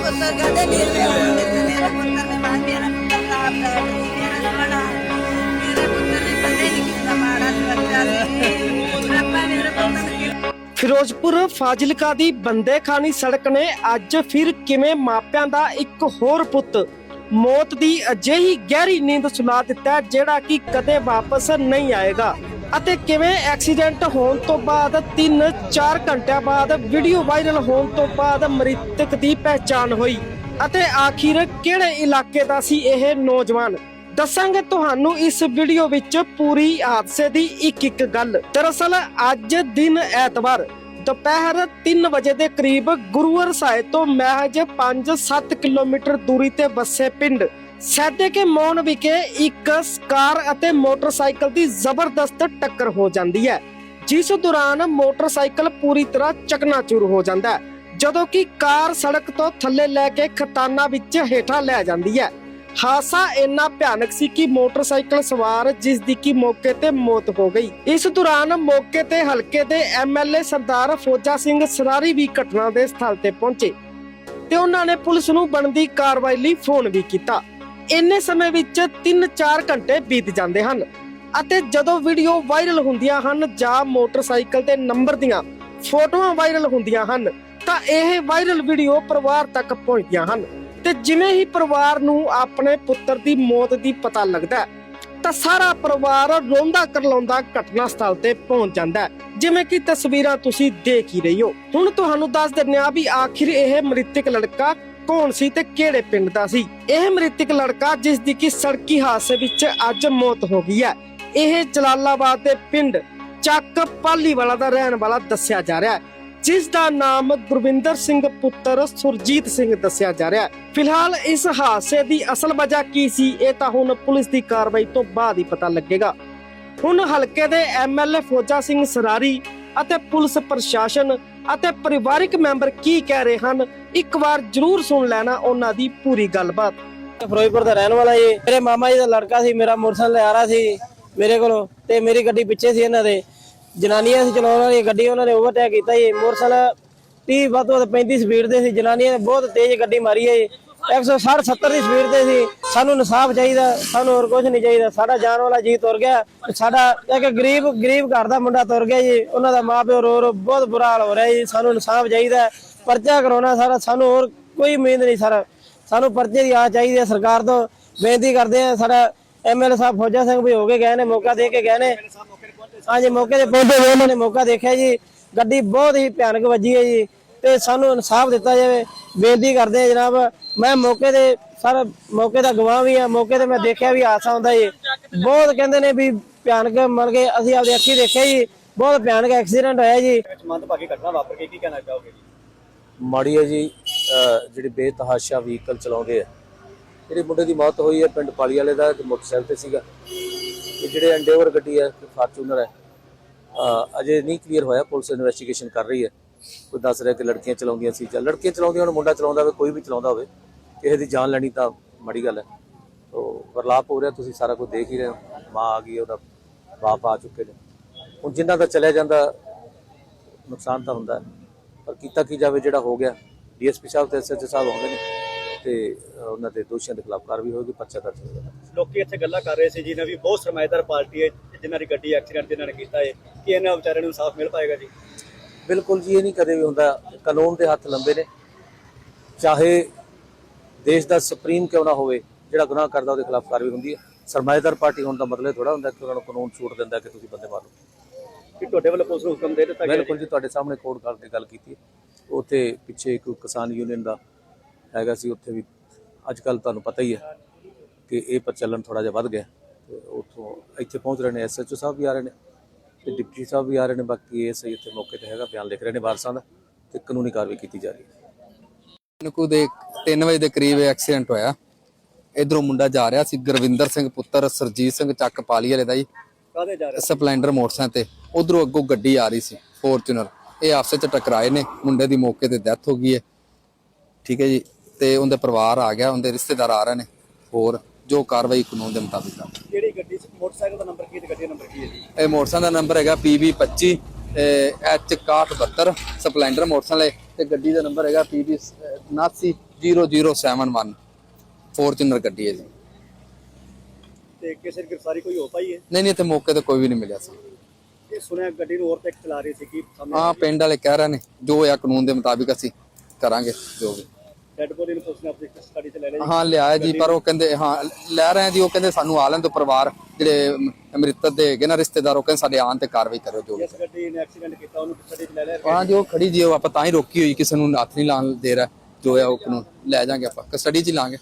ਪੁੱਤਰ ਕਦੇ ਨਹੀਂ ਮੇਰੇ ਮੇਰੇ ਪੁੱਤਰ ਨੇ ਮਾਰ ਮੇਰਾ ਪੁੱਤਰ ਆਪ ਦਾ ਮੇਰਾ ਸੋਨਾ ਮੇਰੇ ਪੁੱਤਰ ਨੇ ਕਦੇ ਨਹੀਂ ਕੀਤਾ ਮਾੜਾ ਬੱਚਾ ਸੀ ਰੱਬਾ ਮੇਰੇ ਪੁੱਤਰ ਨੂੰ ਫਿਰੋਜ਼ਪੁਰ ਫਾਜ਼ਿਲਕਾ ਦੀ ਬੰਦੇਖਾਨੀ ਸੜਕ ਨੇ ਅੱਜ ਫਿਰ ਕਿਵੇਂ ਮਾਪਿਆਂ ਦਾ ਇੱਕ ਹੋਰ ਪੁੱਤ ਮੌਤ ਦੀ ਅਜਿਹੀ ਗਹਿਰੀ ਨੀਂਦ ਸੁਲਾ ਦਿੱਤਾ ਜਿਹੜਾ ਕਿ ਕਦੇ ਵਾਪਸ ਨਹੀਂ ਆਏਗਾ। ਅਤੇ ਕਿਵੇਂ ਐਕਸੀਡੈਂਟ ਹੋਣ ਤੋਂ ਬਾਅਦ 3-4 ਘੰਟਿਆਂ ਬਾਅਦ ਵੀਡੀਓ ਵਾਇਰਲ ਹੋਣ ਤੋਂ ਬਾਅਦ ਮ੍ਰਿਤਕ ਦੀ ਪਹਿਚਾਣ ਹੋਈ? ਅਤੇ ਆਖਿਰ ਕਿਹੜੇ ਇਲਾਕੇ ਦਾ ਸੀ ਇਹ ਨੌਜਵਾਨ? ਦੱਸਾਂਗੇ ਤੁਹਾਨੂੰ ਇਸ ਵੀਡੀਓ ਵਿੱਚ ਪੂਰੀ ਹਾਦਸੇ ਦੀ ਇੱਕ ਇੱਕ ਗੱਲ। ਦਰਅਸਲ ਅੱਜ ਦਿਨ ਐਤਵਾਰ, ਦੁਪਹਿਰ 3 ਵਜੇ ਦੇ ਕਰੀਬ ਗੁਰੂਵਰ ਸਾਹਿਬ ਤੋਂ ਮਹਿਜ 5-7 ਕਿਲੋਮੀਟਰ ਦੂਰੀ ਤੇ ਵਸੇ ਪਿੰਡ ਸੈਦੇ ਕੇ ਮੌਨ ਵਿਖੇ ਇੱਕ ਕਾਰ ਅਤੇ ਮੋਟਰਸਾਈਕਲ ਦੀ ਜ਼ਬਰਦਸਤ ਟੱਕਰ ਹੋ ਜਾਂਦੀ ਹੈ, ਜਿਸ ਦੌਰਾਨ ਮੋਟਰਸਾਈਕਲ ਪੂਰੀ ਤਰ੍ਹਾਂ ਚਕਨਾਚੂਰ ਹੋ ਜਾਂਦਾ ਹੈ, ਜਦੋਂ ਕਿ ਕਾਰ ਸੜਕ ਤੋਂ ਥੱਲੇ ਲੈ ਕੇ ਖਤਾਨਾ ਵਿੱਚ ਹੇਠਾਂ ਲੈ ਜਾਂਦੀ ਹੈ। ਹਾਦਸਾ ਇੰਨਾ ਭਿਆਨਕ ਸੀ ਕਿ ਮੋਟਰਸਾਈਕਲ ਸਵਾਰ, ਜਿਸ ਦੀ ਕੀ ਮੌਕੇ ਤੇ ਮੌਤ ਹੋ ਗਈ। ਇਸ ਦੌਰਾਨ ਮੌਕੇ ਤੇ ਹਲਕੇ ਦੇ ਐਮਐਲਏ ਸਰਦਾਰ ਫੌਜਾ ਸਿੰਘ ਸਰਾਰੀ ਵੀ ਘਟਨਾ ਦੇ ਸਥਲ ਤੇ ਪਹੁੰਚੇ ਤੇ ਉਹਨਾਂ ਨੇ ਪੁਲਿਸ ਨੂੰ ਬਣਦੀ ਕਾਰਵਾਈ ਲਈ ਫੋਨ ਵੀ ਕੀਤਾ। ਇੰਨੇ ਸਮੇਂ ਵਿੱਚ 3-4 ਘੰਟੇ ਬੀਤ ਜਾਂਦੇ ਹਨ ਅਤੇ ਜਦੋਂ ਵੀਡੀਓ ਵਾਇਰਲ ਹੁੰਦੀਆਂ ਹਨ ਜਾਂ ਮੋਟਰਸਾਈਕਲ ਦੇ ਨੰਬਰ ਦੀਆਂ ਫੋਟੋਆਂ ਵਾਇਰਲ ਹੁੰਦੀਆਂ ਹਨ, ਤਾਂ ਇਹ ਵਾਇਰਲ ਵੀਡੀਓ ਪਰਿਵਾਰ ਤੱਕ ਪਹੁੰਚਦੀਆਂ ਹਨ। ਤੇ ਜਿਵੇਂ ਹੀ ਪਰਿਵਾਰ ਨੂੰ ਆਪਣੇ ਪੁੱਤਰ ਦੀ ਮੌਤ ਦੀ ਪਤਾ ਲੱਗਦਾ ਤਾਂ ਸਾਰਾ ਪਰਿਵਾਰ ਰੋਂਦਾ ਕਰਲਾਉਂਦਾ ਘਟਨਾ ਸਥਲ ਤੇ ਪਹੁੰਚ ਜਾਂਦਾ ਜਿਵੇਂ ਕਿ ਤਸਵੀਰਾਂ ਤੁਸੀਂ ਦੇਖ ਹੀ ਰਹੀ ਹੋ। ਹੁਣ ਤੁਹਾਨੂੰ ਦੱਸ ਦਿੰਦੇ ਆ ਵੀ ਆਖਿਰ ਇਹ ਮ੍ਰਿਤਕ ਲੜਕਾ ਕੌਣ ਸੀ ਤੇ ਕਿਹੜੇ ਪਿੰਡ ਦਾ ਸੀ? ਇਹ ਮ੍ਰਿਤਕ ਲੜਕਾ ਜਿਸ ਦੀ ਕਿ ਸੜਕੀ ਹਾਦਸੇ ਵਿੱਚ ਅੱਜ ਮੌਤ ਹੋ ਗਈ ਹੈ। ਇਹ ਜਲਾਲਾਬਾਦ ਦੇ ਪਿੰਡ ਚੱਕ ਪਾਲੀਵਾਲਾ ਦਾ ਰਹਿਣ ਵਾਲਾ ਦੱਸਿਆ ਜਾ ਰਿਹਾ ਹੈ। ਜਿਸ ਦਾ ਨਾਮ ਗੁਰਵਿੰਦਰ ਸਿੰਘ ਪੁੱਤਰ ਸੁਰਜੀਤ ਸਿੰਘ ਦੱਸਿਆ ਜਾ ਰਿਹਾ ਹੈ। ਫਿਲਹਾਲ ਇਸ ਹਾਦਸੇ ਦੀ ਅਸਲ ਵਜ੍ਹਾ ਕੀ ਸੀ, ਇਹ ਤਾਂ ਹੁਣ ਪੁਲਿਸ ਦੀ ਕਾਰਵਾਈ ਤੋਂ ਬਾਅਦ ਹੀ ਪਤਾ ਲੱਗੇਗਾ। ਹੁਣ ਹਲਕੇ ਦੇ ਐਮਐਲਏ ਫੌਜਾ ਸਿੰਘ ਸਰਾਰੀ ਅਤੇ ਪੁਲਿਸ ਪ੍ਰਸ਼ਾਸਨ ਅਤੇ ਪਰਿਵਾਰਿਕ ਮੈਂਬਰ ਕੀ ਕਹਿ ਰਹੇ ਹਨ, ਇੱਕ ਵਾਰ ਜ਼ਰੂਰ ਸੁਣ ਲੈਣਾ ਉਹਨਾਂ ਦੀ ਪੂਰੀ ਗੱਲਬਾਤ। ਫਿਰੋਜ਼ਪੁਰ ਦਾ ਰਹਿਣ ਵਾਲਾ ਜੀ। ਮੇਰੇ ਮਾਮਾ ਜੀ ਦਾ ਲੜਕਾ ਸੀ, ਮੇਰਾ ਮੋਟਰਸਾਈਕਲ ਆ ਰਿਹਾ ਸੀ ਮੇਰੇ ਕੋਲ ਤੇ ਮੇਰੀ ਗੱਡੀ ਪਿੱਛੇ ਸੀ ਇਹਨਾਂ ਦੇ। ਜਨਾਨੀਆਂ ਸੀ, ਚਲਾਉਣ ਵਾਲੀ ਗੱਡੀ ਉਹਨਾਂ ਨੇ ਓਵਰਟੇਕ ਕੀਤਾ ਜੀ। ਮੋਟਰਸਾਈਕਲ 30 ਵੱਧ ਤੋਂ ਵੱਧ 35 ਸਪੀਡ ਦੇ ਸੀ। ਜਨਾਨੀਆਂ ਨੇ ਬਹੁਤ ਤੇਜ਼ ਗੱਡੀ ਮਾਰੀ ਹੈ ਜੀ। 160 70 ਦੀ ਸਪੀਡ ਤੇ ਸੀ। ਸਾਨੂੰ ਇਨਸਾਫ ਚਾਹੀਦਾ, ਸਾਨੂੰ ਹੋਰ ਕੁਝ ਨਹੀਂ ਚਾਹੀਦਾ। ਸਾਡਾ ਜਾਨ ਵਾਲਾ ਜੀ ਤੁਰ ਗਿਆ। ਸਾਡਾ ਇੱਕ ਗਰੀਬ ਗਰੀਬ ਘਰ ਦਾ ਮੁੰਡਾ ਤੁਰ ਗਿਆ ਜੀ। ਉਹਨਾਂ ਦਾ ਮਾਪਿਓ ਰੋ ਰੋ ਬਹੁਤ ਬੁਰਾ ਹਾਲ ਹੋ ਰਿਹਾ ਜੀ। ਸਾਨੂੰ ਇਨਸਾਫ ਚਾਹੀਦਾ। ਪਰਚਾ ਕਰਾਉਣਾ ਸਾਰਾ, ਸਾਨੂੰ ਹੋਰ ਕੋਈ ਉਮੀਦ ਨਹੀਂ ਸਰ। ਸਾਨੂੰ ਪਰਚੇ ਦੀ ਆ ਚਾਹੀਦੀ ਹੈ ਸਰਕਾਰ ਤੋਂ। ਬੇਨਤੀ ਕਰਦੇ ਆ ਸਾਡਾ ਐਮਐਲਏ ਸਾਹਿਬ ਫੌਜਾ ਸਿੰਘ ਵੀ ਹੋ ਕੇ ਗਏ ਨੇ, ਮੌਕਾ ਦੇ ਕੇ ਗਏ ਨੇ। ਹਾਂਜੀ, ਮੌਕੇ ਤੇ ਪਹੁੰਚੇ ਹੋਏ ਉਹਨਾਂ ਨੇ, ਮੌਕਾ ਦੇਖਿਆ ਜੀ। ਗੱਡੀ ਬਹੁਤ ਹੀ ਭਿਆਨਕ ਵੱਜੀ ਹੈ ਜੀ। ਤੇ ਸਾਨੂੰ ਇਨਸਾਫ ਦਿੱਤਾ ਜਾਵੇ। ਬੇਨਤੀ ਕਰਦੇ ਆ ਜਨਾਬ ਮੈਂ ਮੌਕੇ ਤੇ ਸਰ ਮੌਕੇ ਦਾ ਗਵਾਹ ਵੀ ਆ ਮੌਕੇ ਤੇ ਮੈਂ ਦੇਖਿਆ ਵੀ ਹਾਦਸਾ ਹੁੰਦਾ ਜੀ। ਬਹੁਤ ਕਹਿੰਦੇ ਨੇ ਵੀ ਭਿਆਨਕ ਮਰ ਗਏ ਅਸੀਂ ਆਪਦੀ ਅੱਖੀ ਦੇਖਿਆ ਜੀ। ਬਹੁਤ ਭਿਆਨਕ ਐਕਸੀਡੈਂਟ ਹੋਇਆ ਜੀ। ਮੰਦਭਾਗੀ ਘਟਨਾ ਵਾਪਰ ਗਈ ਕੀ ਕਹਿਣਾ ਚਾਹੋਗੇ ਜੀ? ਮਾੜੀ ਹੈ ਜੀ ਜਿਹੜੀ ਬੇਤਹਾਸ਼ਾ ਵਹੀਕਲ ਚਲਾਉਂਦੇ ਆ। ਜਿਹੜੀ ਮੁੰਡੇ ਦੀ ਮੌਤ ਹੋਈ ਹੈ ਪਿੰਡ ਪਾਲੀ ਵਾਲੇ ਦਾ ਤੇ ਮੋਟਰਸਾਈਕਲ ਤੇ ਸੀਗਾ। ਤੇ ਜਿਹੜੇ ਐਂਡੇਵਰ ਗੱਡੀ ਹੈ ਫਾਰਚੂਨਰ ਹੈ। ਅਜੇ ਨਹੀਂ ਕਲੀਅਰ ਹੋਇਆ ਪੁਲਿਸ ਇਨਵੈਸਟੀਗੇਸ਼ਨ ਕਰ ਰਹੀ ਹੈ। ਕੋਈ ਦੱਸ ਰਿਹਾ ਕਿ ਲੜਕੀਆਂ ਚਲਾਉਂਦੀਆਂ ਸੀ ਜਾਂ ਲੜਕੀਆਂ ਚਲਾਉਂਦੀਆਂ ਹੁਣ, ਮੁੰਡਾ ਚਲਾਉਂਦਾ ਹੋਵੇ, ਕੋਈ ਵੀ ਚਲਾਉਂਦਾ ਹੋਵੇ, ਕਿਸੇ ਦੀ ਜਾਨ ਲੈਣੀ ਤਾਂ ਮਾੜੀ ਗੱਲ ਹੈ। ਤੋ ਵਰਲਾਪ ਹੋ ਰਿਹਾ, ਤੁਸੀਂ ਸਾਰਾ ਕੁਝ ਦੇਖ ਹੀ ਰਹੇ ਹੋ। ਮਾਂ ਆ ਗਈ, ਉਹਦਾ ਬਾਪ ਆ ਚੁੱਕੇ ਨੇ। ਹੁਣ ਜਿਨ੍ਹਾਂ ਦਾ ਚਲਿਆ ਜਾਂਦਾ, ਨੁਕਸਾਨ ਤਾਂ ਹੁੰਦਾ ਪਰ ਕੀਤਾ ਕੀ ਜਾਵੇ, ਜਿਹੜਾ ਹੋ ਗਿਆ, ਡੀਐਸਪੀ ਸਾਹਿਬ ਤੇ ਐਸਐਚਓ ਸਾਹਿਬ ਆਉਂਦੇ ਨੇ ਤੇ ਉਹਨਾਂ ਦੇ ਦੋਸ਼ੀਆਂ ਦੇ ਖਿਲਾਫ ਕਾਰਵਾਈ ਹੋਏਗੀ, ਪਰਚਾ ਦਰਜ ਹੋਏਗਾ। ਲੋਕੀ ਇੱਥੇ ਗੱਲਾਂ ਕਰ ਰਹੇ ਸੀ ਜੀ ਨੇ ਵੀ ਬਹੁਤ ਸਰਮਾਏਦਾਰ ਪਾਰਟੀ ਹੈ, ਜਿਨ੍ਹਾਂ ਦੀ ਗੱਡੀ ਐਕਸੀਡੈਂਟ ਜਿਨ੍ਹਾਂ ਨੇ ਕੀਤਾ ਹੈ, ਕਿ ਇਹਨਾਂ ਵਿਚਾਰਿਆਂ ਨੂੰ ਇਨਸਾਫ ਮਿਲ ਪਾਏਗਾ ਜੀ? ਬਿਲਕੁਲ ਜੀ ਇਹ ਨਹੀਂ ਕਦੇ ਵੀ ਹੁੰਦਾ। ਕਾਨੂੰਨ ਦੇ ਹੱਥ ਲੰਬੇ ਨੇ। ਚਾਹੇ ਦੇਸ਼ ਦਾ ਸੁਪਰੀਮ ਕਿਉਂ ਨਾ ਹੋਵੇ ਜਿਹੜਾ ਗੁਨਾਹ ਕਰਦਾ ਉਹਦੇ ਖਿਲਾਫ ਕਾਰਵਾਈ ਹੁੰਦੀ ਹੈ। ਸਰਮਾਏਦਾਰ ਪਾਰਟੀ ਹੋਣ ਦਾ ਮਤਲਬ ਥੋੜਾ ਹੁੰਦਾ ਕਿ ਉਹਨਾਂ ਨੂੰ ਕਾਨੂੰਨ ਛੂਟ ਦਿੰਦਾ ਕਿ ਤੁਸੀਂ ਬੰਦੇ ਮਾਰੋ। ਕਿ ਤੁਹਾਡੇ ਵੱਲੋਂ ਪੁਲਿਸ ਨੂੰ ਹੁਕਮ ਦੇ ਦਿੱਤਾ ਗਿਆ ਬਿਲਕੁਲ ਜੀ ਤੁਹਾਡੇ ਸਾਹਮਣੇ ਕੋਰਟ ਕਰਕੇ ਗੱਲ ਕੀਤੀ ਉੱਥੇ ਪਿੱਛੇ ਇੱਕ ਕਿਸਾਨ ਯੂਨੀਅਨ ਦਾ ਹੈਗਾ ਸੀ ਉੱਥੇ ਵੀ ਅੱਜ ਕੱਲ ਤੁਹਾਨੂੰ ਪਤਾ ਹੀ ਹੈ ਕਿ ਇਹ ਪ੍ਰਚਲਨ ਥੋੜਾ ਜਿਹਾ ਵੱਧ ਗਿਆ ਉੱਥੋਂ ਇੱਥੇ ਪਹੁੰਚ ਰਹੇ ਨੇ ਐਸਐਚਓ ਸਾਹਿਬ ਵੀ ਆ ਰਹੇ ਨੇ। ਤੇ ਡਿਪਟੀ ਸਾਹਿਬ ਵੀ ਆ ਰਹੇ ਨੇ ਬਾਕੀ ਇਹ ਸਹੀ ਇੱਥੇ ਮੌਕੇ ਤੇ ਹੈਗਾ ਬਿਆਨ ਲਿਖ ਰਹੇ ਨੇ ਵਾਰਸਾਂ ਦਾ ਤੇ ਕਾਨੂੰਨੀ ਕਾਰਵਾਈ ਕੀਤੀ ਜਾ ਰਹੀ ਹੈ। ਨਕੂ ਦੇ 3 ਵਜੇ ਦੇ ਕਰੀਬ ਐਕਸੀਡੈਂਟ ਹੋਇਆ। ਇਧਰੋਂ ਮੁੰਡਾ ਜਾ ਰਿਹਾ ਸੀ ਗੁਰਵਿੰਦਰ ਸਿੰਘ ਪੁੱਤਰ ਸਰਜੀਤ ਸਿੰਘ ਚੱਕ ਪਾਲੀ ਵਾਲੇ ਦਾ ਜੀ। ਕਾਹਦੇ ਜਾ ਰਹੇ ਸਪਲੈਂਡਰ ਮੋਟਰਸਾਈਕਲ ਤੇ ਉਧਰੋਂ ਅੱਗੋਂ ਗੱਡੀ ਆ ਰਹੀ ਸੀ ਫੋਰਚੂਨਰ। ਇਹ ਆਪਸੇ ਚ ਟਕਰਾਏ ਨੇ ਮੁੰਡੇ ਦੀ ਮੌਕੇ ਤੇ ਡੈਥ ਹੋ ਗਈ ਹੈ। ਠੀਕ ਹੈ ਜੀ ਤੇ ਉਹਦੇ ਪਰਿਵਾਰ ਆ ਗਿਆ ਉਹਦੇ ਰਿਸ਼ਤੇਦਾਰ ਆ ਰਹੇ ਨੇ ਹੋਰ। ਜੋ ਕਾਰਵਾਈ ਕਾਨੂੰਨ ਦੇ ਮੁਤਾਬਿਕ ਆ। ਜਿਹੜੀ ਗੱਡੀ ਸੀ ਮੋਟਰਸਾਈਕਲ ਦਾ ਨੰਬਰ ਕੀ ਤੇ ਗੱਡੀ ਦਾ ਨੰਬਰ ਕੀ ਹੈ ਜੀ? ਇਹ ਮੋਟਰਸਾਈਕਲ ਦਾ ਨੰਬਰ ਹੈਗਾ PB25 ਐਚ 6172 ਸਪਲੈਂਡਰ ਮੋਟਰਸਾਈਕਲ ਹੈ ਤੇ ਗੱਡੀ ਦਾ ਨੰਬਰ ਹੈਗਾ PB 79 0071 ਫੋਰਚੂਨਰ ਗੱਡੀ ਹੈ ਜੀ। ਤੇ ਕਿਸੇ ਦੀ ਗ੍ਰਿਫਤਾਰੀ ਕੋਈ ਹੋ ਪਾਈ ਹੈ? ਨਹੀਂ ਨਹੀਂ ਤੇ ਮੌਕੇ ਤੇ ਕੋਈ ਵੀ ਨਹੀਂ ਮਿਲਿਆ ਸੀ ਇਹ ਸੁਣਿਆ ਗੱਡੀ ਨੂੰ ਹੋਰ ਤੱਕ ਚਲਾ ਰਹੀ ਸੀ ਕੀ ਹਾਂ ਪਿੰਡ ਵਾਲੇ ਕਹਿ ਰਹੇ ਨੇ ਜੋ ਆ ਕਾਨੂੰਨ ਦੇ ਮੁਤਾਬਿਕ ਅਸੀਂ ਕਰਾਂਗੇ ਜੋ ਵੀ। ਡੈਡ ਬੋਡੀ ਨੂੰ ਪੁਲਿਸ ਨੇ ਆਪਣੀ ਕਸਟਡੀ 'ਚ ਲੈ ਲਿਆ ਜੀ? ਹਾਂ ਪਰ ਉਹ ਕਹਿੰਦੇ ਹਾਂ ਲੈ ਰਹੇ ਆ ਜੀ ਉਹ ਕਹਿੰਦੇ ਸਾਨੂੰ ਆ ਲੈਣ ਤੋਂ ਪਰਿਵਾਰ ਜਿਹੜੇ ਮ੍ਰਿਤਕ ਦੇ ਹੈਗੇ ਨਾ ਰਿਸ਼ਤੇਦਾਰ ਉਹ ਕਹਿੰਦੇ ਸਾਡੇ ਆਉਣ ਤੇ ਕਾਰਵਾਈ ਕਰੋ ਜੋ ਵੀ ਜਿਸ ਗੱਡੀ ਨੇ ਐਕਸੀਡੈਂਟ ਕੀਤਾ ਉਹਨੂੰ ਕਸਟਡੀ 'ਚ ਲੈ ਲਿਆ ਹਾਂ ਜੀ ਉਹ ਖੜੀ ਜੀ ਉਹ ਆਪਾਂ ਤਾਂ ਹੀ ਰੋਕੀ ਹੋਈ ਕਿਸੇ ਨੂੰ ਹੱਥ ਨਹੀਂ ਲਾਣ ਦੇ ਰਿਹਾ ਜੋ ਹੈ ਉਹ ਨੂੰ ਲੈ ਜਾਾਂਗੇ ਆਪਾਂ ਕਸਟਡੀ 'ਚ ਹੀ ਲਾਂਗੇ।